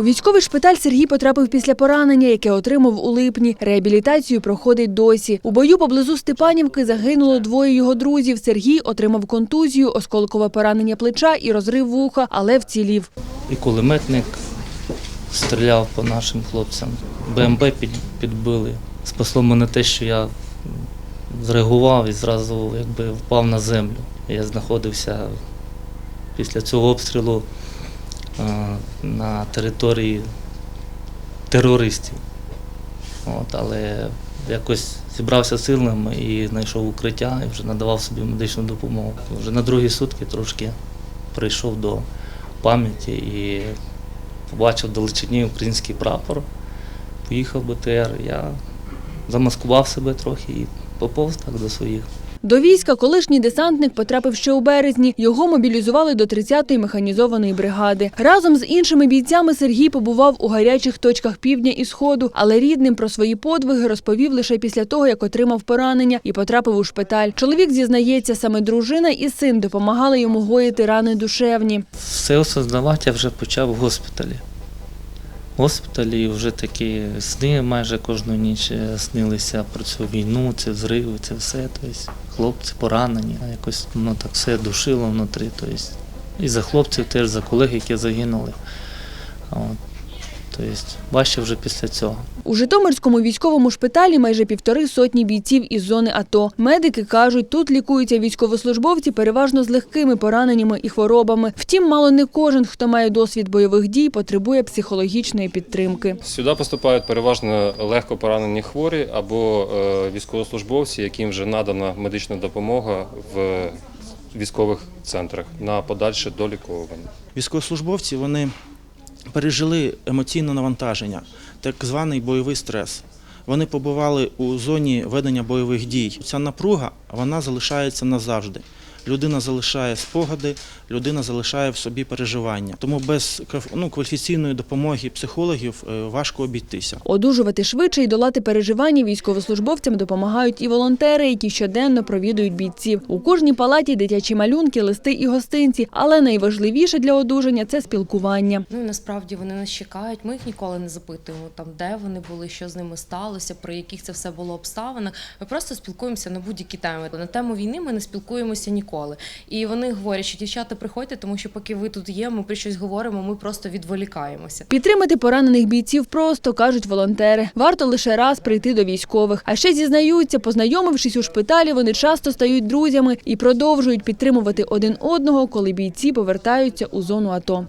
У військовий шпиталь Сергій потрапив після поранення, яке отримав у липні. Реабілітацію проходить досі. У бою поблизу Степанівки загинуло двоє його друзів. Сергій отримав контузію, осколкове поранення плеча і розрив вуха, але вцілів. І кулеметник стріляв по нашим хлопцям. Під, підбили. Спасло мене те, що я зреагував і зразу якби впав на землю. Я знаходився після цього обстрілу на території терористів. От, але якось зібрався силами і знайшов укриття і вже надавав собі медичну допомогу. Вже на другі сутки трошки прийшов до пам'яті і побачив далечині український прапор. Поїхав в БТР. Я замаскував себе трохи і поповз так до своїх. До війська колишній десантник потрапив ще у березні. Його мобілізували до 30-ї механізованої бригади. Разом з іншими бійцями Сергій побував у гарячих точках півдня і сходу, але рідним про свої подвиги розповів лише після того, як отримав поранення і потрапив у шпиталь. Чоловік зізнається, саме дружина і син допомагали йому гоїти рани душевні. Все осознавати я вже почав в госпіталі. Госпіталі вже такі сни майже кожну ніч е, снилися про цю війну, ці взриви, це все. Тобто, хлопці поранені, а якось воно так все душило внутрі. Тобто, і за хлопців теж, за колег, які загинули. От. Тобто, важче вже після цього. У Житомирському військовому шпиталі майже півтори сотні бійців із зони АТО. Медики кажуть, тут лікуються військовослужбовці переважно з легкими пораненнями і хворобами. Втім, мало не кожен, хто має досвід бойових дій, потребує психологічної підтримки. Сюди поступають переважно легко поранені хворі або е, військовослужбовці, яким вже надана медична допомога в військових центрах на подальше доліковування. Військовослужбовці вони пережили емоційне навантаження, так званий бойовий стрес. Вони побували у зоні ведення бойових дій. Ця напруга вона залишається назавжди. Людина залишає спогади, людина залишає в собі переживання. Тому без ну, кваліфіційної допомоги психологів е, важко обійтися. Одужувати швидше і долати переживання військовослужбовцям допомагають і волонтери, які щоденно провідують бійців. У кожній палаті дитячі малюнки, листи і гостинці. Але найважливіше для одужання це спілкування. Ну і насправді вони нас чекають. Ми їх ніколи не запитуємо, там де вони були, що з ними сталося, при яких це все було обставинах. Ми просто спілкуємося на будь-які теми. На тему війни ми не спілкуємося ніколи. І вони говорять, що дівчата приходьте, тому що поки ви тут є, ми про щось говоримо, ми просто відволікаємося. Підтримати поранених бійців просто кажуть волонтери. Варто лише раз прийти до військових. А ще зізнаються, познайомившись у шпиталі, вони часто стають друзями і продовжують підтримувати один одного, коли бійці повертаються у зону АТО.